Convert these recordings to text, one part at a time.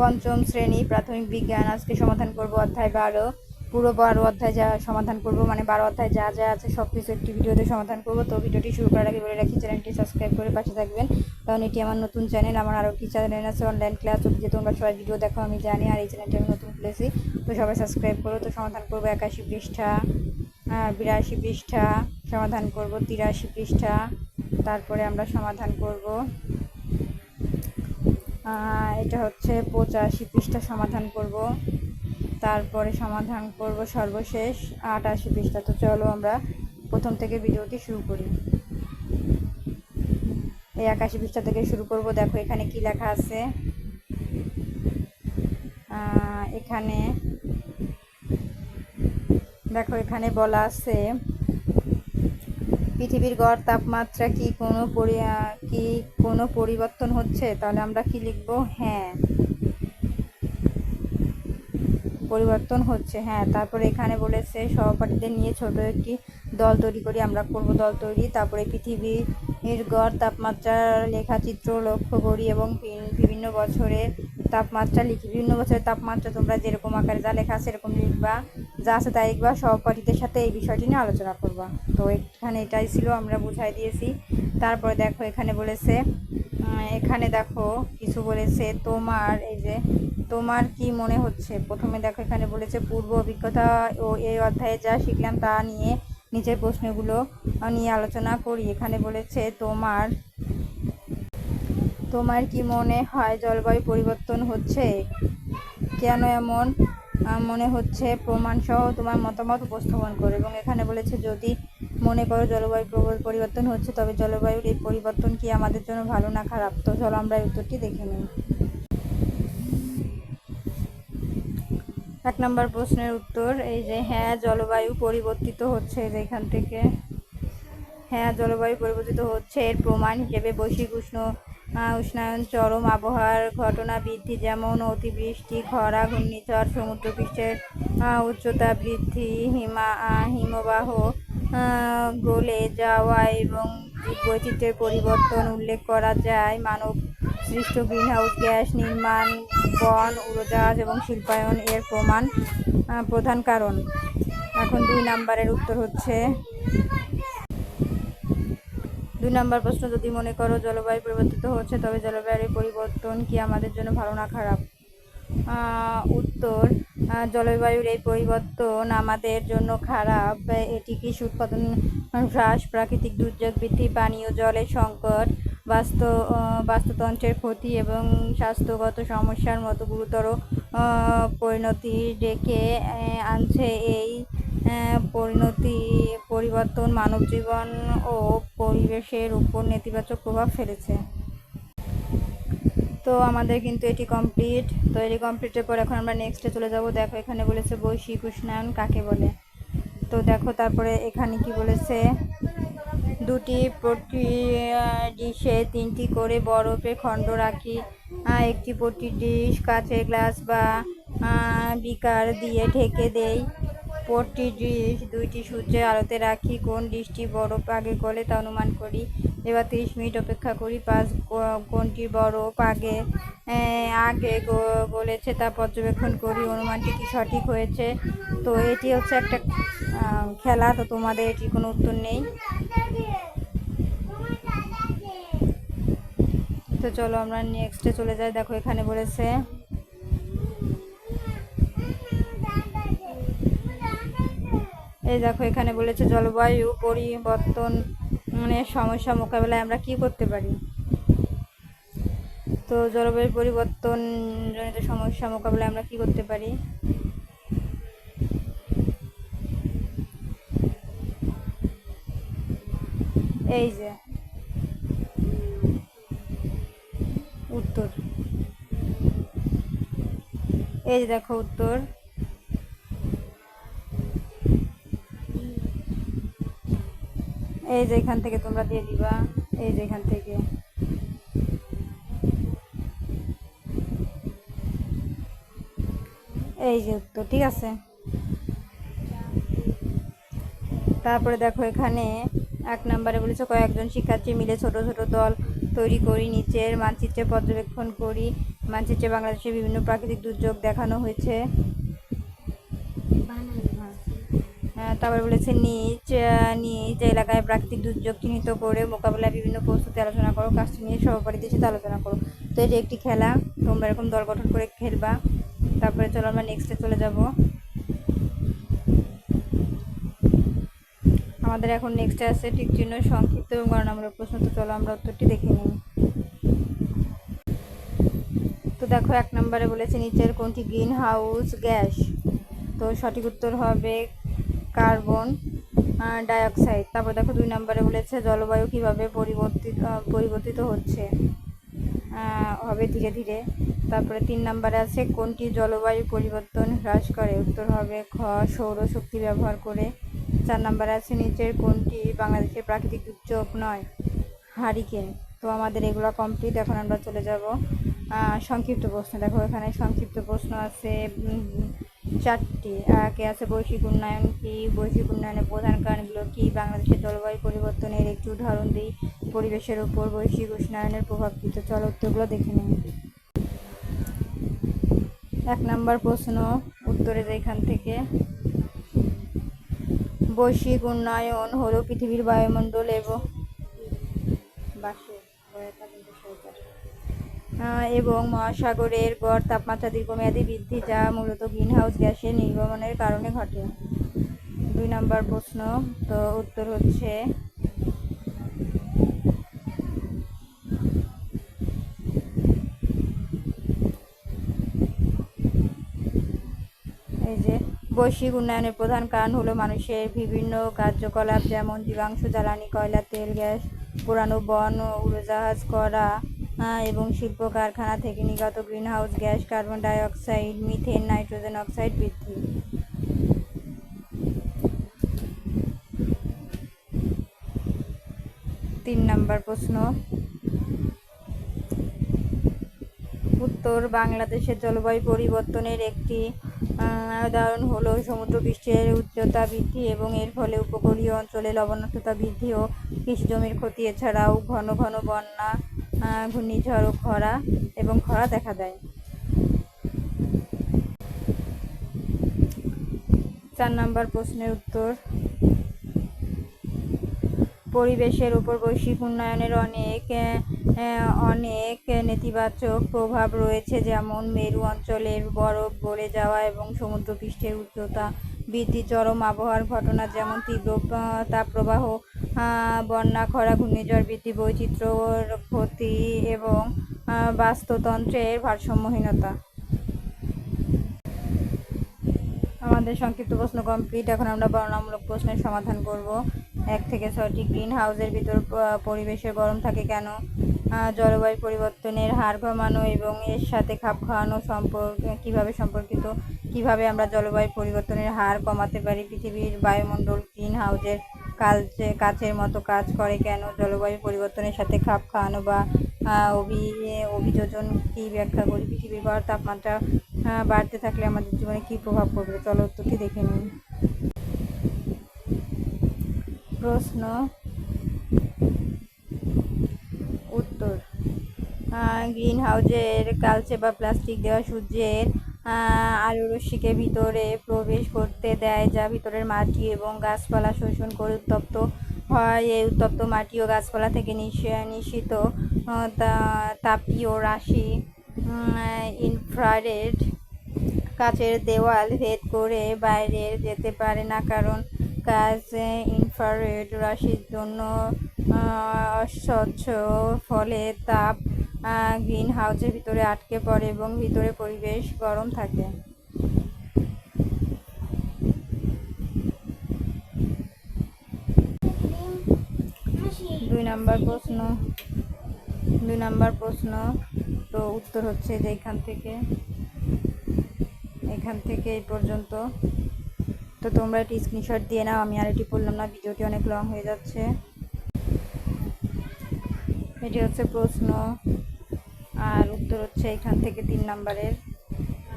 পঞ্চম শ্রেণি প্রাথমিক বিজ্ঞান, আজকে সমাধান করব অধ্যায় বারো। পুরো বারো অধ্যায় যা সমাধান করব মানে বারো অধ্যায় যা যা আছে সব কিছু একটি ভিডিওতে সমাধান করব। তো ভিডিওটি শুরু করার আগে বলে রাখি, চ্যানেলটি সাবস্ক্রাইব করে পাশে থাকবেন। কারণ এটি আমার নতুন চ্যানেল, আমার আরও একটি চ্যানেল আছে অনলাইন ক্লাস যে তোমরা সবাই ভিডিও দেখো, আমি জানি, আর এই চ্যানেলটি আমি নতুন খুলেছি। তো সবাই সাবস্ক্রাইব করো, তো সমাধান করব একাশি পৃষ্ঠা বিরাশি পৃষ্ঠা, সমাধান করব তিরাশি পৃষ্ঠা, তারপরে আমরা সমাধান করব এটা হচ্ছে পঁচাশি পৃষ্ঠা সমাধান করব। তারপরে সমাধান করব সর্বশেষ আটাশি পৃষ্ঠা। তো চলো আমরা প্রথম থেকে ভিডিওটি শুরু করি। এই একাশি পৃষ্ঠা থেকে শুরু করব। দেখো এখানে কি লেখা আছে? এখানে দেখো এখানে বলা আছে পৃথিবীর গড় তাপমাত্রা কি কোনো কি কোনো পরিবর্তন হচ্ছে? তাহলে আমরা কি লিখব? হ্যাঁ। পরিবর্তন হচ্ছে হ্যাঁ। তারপরে এখানে বলেছে, সহপাঠীদের নিয়ে ছোট একটি দল তৈরি করি, আমরা করব দল তৈরি। তারপরে পৃথিবীর গড় তাপমাত্রার লেখাচিত্র লক্ষ্য করি এবং বিভিন্ন বছরের তাপমাত্রা লিখি। বিভিন্ন বছরের তাপমাত্রা তোমরা যেরকম আকারে যা লেখা সেরকম লিখবা। যা আছে তাই লিখবা সহপাঠীদের সাথে এই বিষয়টি নিয়ে আলোচনা করবা। তো এখানে এটাই ছিল, আমরা বুঝাই দিয়েছি। তারপরে দেখো, এখানে বলেছে এখানে দেখো, কিছু বলেছে, তোমার, এই যে, তোমার কি মনে হচ্ছে? প্রথমে দেখো, এখানে বলেছে, পূর্ব অভিজ্ঞতা ও এই অধ্যায়ে যা শিখলাম তা নিয়ে নিচের প্রশ্নগুলো নিয়ে আলোচনা করি। এখানে বলেছে, তোমার তোমার কি মনে হয় জলবায়ু পরিবর্তন হচ্ছে? কেন এমন? মনে হচ্ছে প্রমাণ সহ তোমার মতামত উপস্থাপন করো। এবং এখানে বলেছে, যদি মনে করো জলবায়ু প্রবল পরিবর্তন হচ্ছে, তবে জলবায়ুর এই পরিবর্তন কি আমাদের জন্য ভালো না খারাপ? তো চলো আমরা এই উত্তরটি দেখে নিই। এক নম্বর প্রশ্নের উত্তর, এই যে হ্যাঁ জলবায়ু পরিবর্তিত হচ্ছে এখান থেকে। হ্যাঁ জলবায়ু পরিবর্তিত হচ্ছে, এর প্রমাণ হিসেবে বৈশ্বিক উষ্ণ উষ্ণায়ন, চরম আবহাওয়ার ঘটনা বৃদ্ধি যেমন অতিবৃষ্টি, খরা, ঘূর্ণিঝড়, সমুদ্রপৃষ্ঠের উচ্চতা বৃদ্ধি, হিমা হিমবাহ গলে যাওয়া এবং বৈচিত্র্যের পরিবর্তন উল্লেখ করা যায়। মানব সৃষ্ট গ্রিনহাউস গ্যাস নির্মাণ, বন, উড়োজাহাজ এবং শিল্পায়ন এর প্রমাণ প্রধান কারণ। এখন দুই নাম্বারের উত্তর হচ্ছে দুই নম্বর প্রশ্ন, যদি মনে করো জলবায়ু পরিবর্তিত হচ্ছে, তবে জলবায়ুর পরিবর্তন কি আমাদের জন্য ভালো না খারাপ? উত্তর জলবায়ুর এই পরিবর্তন আমাদের জন্য খারাপ। এটি কৃষি উৎপাদন হ্রাস, প্রাকৃতিক দুর্যোগ বৃদ্ধি, পানীয় জলের সংকট, বাস্তু বাস্তুতন্ত্রের ক্ষতি এবং স্বাস্থ্যগত সমস্যার মতো গুরুতর পরিণতি ডেকে আনছে এই পরিণতি পরিবর্তন মানব জীবন ও পরিবেশের উপর নেতিবাচক প্রভাব ফেলেছে। তো আমাদের কিন্তু এটি কমপ্লিট তো এটি কমপ্লিটের পর এখন আমরা নেক্সটে চলে যাব। দেখো এখানে বলেছে বৈশ্বিক উষ্ণায়ন কাকে বলে? তো দেখো তারপরে এখানে কি বলেছে? দুটি প্রতি ডিশে তিনটি করে বরফের খণ্ড রাখি। একটি প্রতি ডিশ, কাচের গ্লাস বা বিকার দিয়ে ঢেকে দেই। ডিশ দুইটি সূর্যের আলোতে রাখি। কোন ডিশটি বরফ আগে গলে তা অনুমান করি। এবার তিরিশ মিনিট অপেক্ষা করি। পাঁচ কোনটি বরফ আগে আগে গলেছে তা পর্যবেক্ষণ করি। অনুমানটি কি সঠিক হয়েছে? তো এটি হচ্ছে একটা খেলা। তো তোমাদের এটির কোনো উত্তর নেই। তো চলো আমরা নেক্সটে চলে যাই। দেখো এখানে বলেছে এই দেখো, এখানে বলেছে জলবায়ু পরিবর্তন মানে সমস্যা মোকাবেলায় আমরা কি করতে পারি? তো জলবায়ু পরিবর্তন জনিত সমস্যা মোকাবেলায় আমরা কি করতে পারি? এই যে, উত্তর। এই যে দেখো উত্তর। এই যে এখান থেকে তোমরা দিয়ে দিবা, এই যে এখান থেকে। এই যে উত্তর, ঠিক আছে? তারপরে দেখো এখানে এক নম্বরে বলেছে, কয়েকজন শিক্ষার্থী মিলে ছোট ছোট দল তৈরি করি, নিচের মানচিত্রে পর্যবেক্ষণ করি। মানচিত্রে বাংলাদেশের বিভিন্ন প্রাকৃতিক দুর্যোগ দেখানো হয়েছে। তারপর বলেছে, নিজ নিজ এলাকায় প্রাকৃতিক দুর্যোগ চিহ্নিত করে মোকাবেলায় বিভিন্ন প্রস্তুতি আলোচনা করো, কাজটি নিয়ে সহপাঠীদের সাথে আলোচনা করো। তো এটি একটি খেলা, তোমরা এরকম দল গঠন করে খেলবা। তারপরে চলো আমরা নেক্সটে চলে যাব। আমাদের এখন নেক্সটে আছে ঠিক চিহ্ন, সংক্ষিপ্ত এবং গণনামূলক প্রশ্ন। তো চলো আমরা উত্তরটি দেখে নিই। তো দেখো, এক নম্বরে বলেছে, নিচের কোনটি গ্রিন হাউস গ্যাস তো সঠিক উত্তর হবে কার্বন ডাইঅক্সাইড। তারপর দেখো দুই নম্বরে বলেছে জলবায়ু কীভাবে পরিবর্তিত পরিবর্তিত হচ্ছে। হবে ধীরে ধীরে। তারপরে তিন নম্বরে আছে, কোনটি জলবায়ু পরিবর্তন হ্রাস করে? উত্তর হবে খ সৌরশক্তি ব্যবহার করে। চার নম্বরে আছে নিচের কোনটি বাংলাদেশের প্রাকৃতিক দুর্যোগ নয়? হারিকেন। তো আমাদের এগুলো কমপ্লিট এখন আমরা চলে যাব সংক্ষিপ্ত প্রশ্ন। দেখো এখানে সংক্ষিপ্ত প্রশ্ন আছে চারটি। একে আছে বৈশ্বিক উন্নয়ন, কি বৈশ্বিক উন্নয়নের প্রধান কারণগুলো কি? বাংলাদেশের জলবায়ু পরিবর্তনের একটি উদাহরণ দিই। পরিবেশের উপর বৈশ্বিক উষ্ণায়নের প্রভাব কি? তো চলো উত্তরগুলো দেখে নিই। এক নম্বর প্রশ্ন, উত্তরে যেখান থেকে, বৈশ্বিক উন্নয়ন হলো পৃথিবীর বায়ুমণ্ডল এবং বাসে এবং মহাসাগরের গড় তাপমাত্রা দীর্ঘমেয়াদী বৃদ্ধি যা মূলত গ্রিনহাউস গ্যাসের নির্গমনের কারণে ঘটে। দুই নম্বর প্রশ্ন, তো উত্তর হচ্ছে, এই যে বৈশ্বিক উন্নয়নের প্রধান কারণ হলো মানুষের বিভিন্ন কার্যকলাপ, যেমন জীবাংশ, জ্বালানি, কয়লা, তেল, গ্যাস পোড়ানো বন, উড়োজাহাজ করা এবং শিল্প কারখানা থেকে নির্গত greenhouse gas, carbon dioxide methane, nitrogen oxide বৃদ্ধি। তিন নম্বর প্রশ্ন। উত্তর বাংলাদেশের জলবায়ু পরিবর্তনের একটি উদাহরণ হলো সমুদ্রপৃষ্ঠের উচ্চতা বৃদ্ধি এবং এর ফলে উপকূলীয় অঞ্চলে লবণাক্ততা বৃদ্ধি ও কৃষি জমির ক্ষতি। এছাড়াও ঘন ঘন বন্যা ঘূর্ণিঝড় ও খরা এবং খরা দেখা দেয়। চার নম্বর প্রশ্নের উত্তর। পরিবেশের উপর বৈশ্বিক উন্নয়নের অনেক অনেক নেতিবাচক প্রভাব রয়েছে, যেমন মেরু অঞ্চলের বরফ গলে যাওয়া এবং সমুদ্রপৃষ্ঠের উচ্চতা বৃদ্ধি, চরম আবহাওয়ার ঘটনা, যেমন তীব্র তাপপ্রবাহ বন্যা, খরা, ঘূর্ণিঝড় বৃদ্ধি বৈচিত্র্যর ক্ষতি এবং বাস্তুতন্ত্রের ভারসাম্যহীনতা। আমাদের সংক্ষিপ্ত প্রশ্ন কমপ্লিট এখন আমরা বর্ণামূলক প্রশ্নের সমাধান করব। এক থেকে ছয়টি গ্রিন হাউসের ভিতর পরিবেশের গরম থাকে কেন? জলবায়ু পরিবর্তনের হার কমানো এবং এর সাথে খাপ খাওয়ানো সম্পর্ক কীভাবে সম্পর্কিত? কীভাবে আমরা জলবায়ু পরিবর্তনের হার কমাতে পারি? পৃথিবীর বায়ুমণ্ডল গ্রিন হাউসের কালচে কাচের মতো কাজ করে কেন? জলবায়ু পরিবর্তনের সাথে খাপ খাওয়ানো বা অভি, অভিযোজন কী ব্যাখ্যা করি? পৃথিবীর গড় তাপমাত্রা বাড়তে থাকলে আমাদের জীবনে কী প্রভাব পড়বে? চলো উত্তরটি দেখে নিন প্রশ্ন। উত্তর। গ্রিন হাউজের কালচে বা প্লাস্টিক দেওয়া সূর্যের আলো রশ্মিকে ভিতরে প্রবেশ করতে দেয়, যা ভিতরের মাটি এবং গাছপালা শোষণ করে উত্তপ্ত হয়। এই উত্তপ্ত মাটি ও গাছপালা থেকে নিঃস- নিঃসৃত তাপীয় রাশি ইনফ্রারেড কাচের দেওয়াল ভেদ করে বাইরে যেতে পারে না, কারণ কাজ ইনফ্রারেড রাশির জন্য অস্বচ্ছ ফলে তাপ গ্রিন হাউসের ভিতরে আটকে পড়ে এবং ভিতরে পরিবেশ গরম থাকে। দুই নাম্বার প্রশ্ন, দুই নাম্বার প্রশ্ন তো উত্তর হচ্ছে যে এখান থেকে এখান থেকে এই পর্যন্ত। তো তোমরা একটি স্ক্রিনশট দিয়ে নাও, আমি আর এটি পড়লাম না, ভিডিওটি অনেক লং হয়ে যাচ্ছে। এটি হচ্ছে প্রশ্ন উত্তর হচ্ছে এখান থেকে তিন নাম্বারের।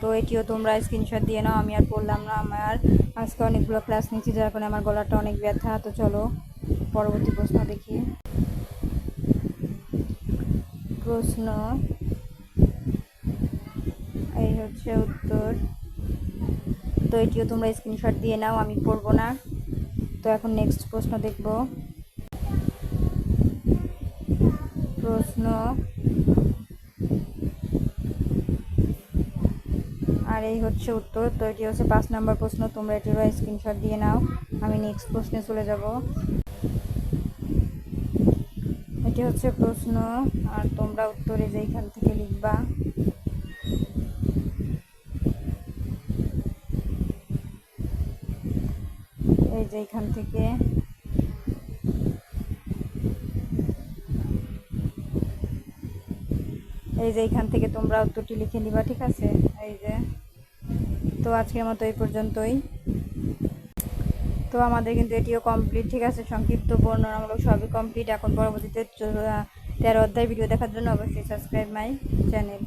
তো এটিও তোমরা স্ক্রিনশট দিয়ে নাও, আমি আর পড়লাম না। আমার আজকে অনেকগুলো ক্লাস নিচ্ছি যার কারণে আমার গলাটা অনেক ব্যথা। তো চলো, পরবর্তী প্রশ্ন দেখি। প্রশ্ন, এই হচ্ছে উত্তর। তো এটিও তোমরা স্ক্রিনশট দিয়ে নাও, আমি পড়ব না। তো এখন নেক্সট প্রশ্ন দেখব। প্রশ্ন আর এই হচ্ছে উত্তর। তো এটি হচ্ছে? পাঁচ নাম্বার প্রশ্ন, তোমরা এটিরও স্ক্রিনশট দিয়ে নাও। আমি নেক্সট প্রশ্নে চলে যাব। এটি হচ্ছে প্রশ্ন, আর তোমরা উত্তরে যেইখান থেকে লিখবা। এই যে এইখান থেকে। এই যে এইখান থেকে তোমরা উত্তরটি লিখে নিবা, ঠিক আছে? এই যে। তো আজকের মতো এই পর্যন্তই। তো আমাদের কিন্তু এটিও কমপ্লিট ঠিক আছে? সংক্ষিপ্ত, বর্ণনামূলক সবই কমপ্লিট এখন পরবর্তীতে তেরো অধ্যায় ভিডিও দেখার জন্য অবশ্যই সাবস্ক্রাইব মাই চ্যানেল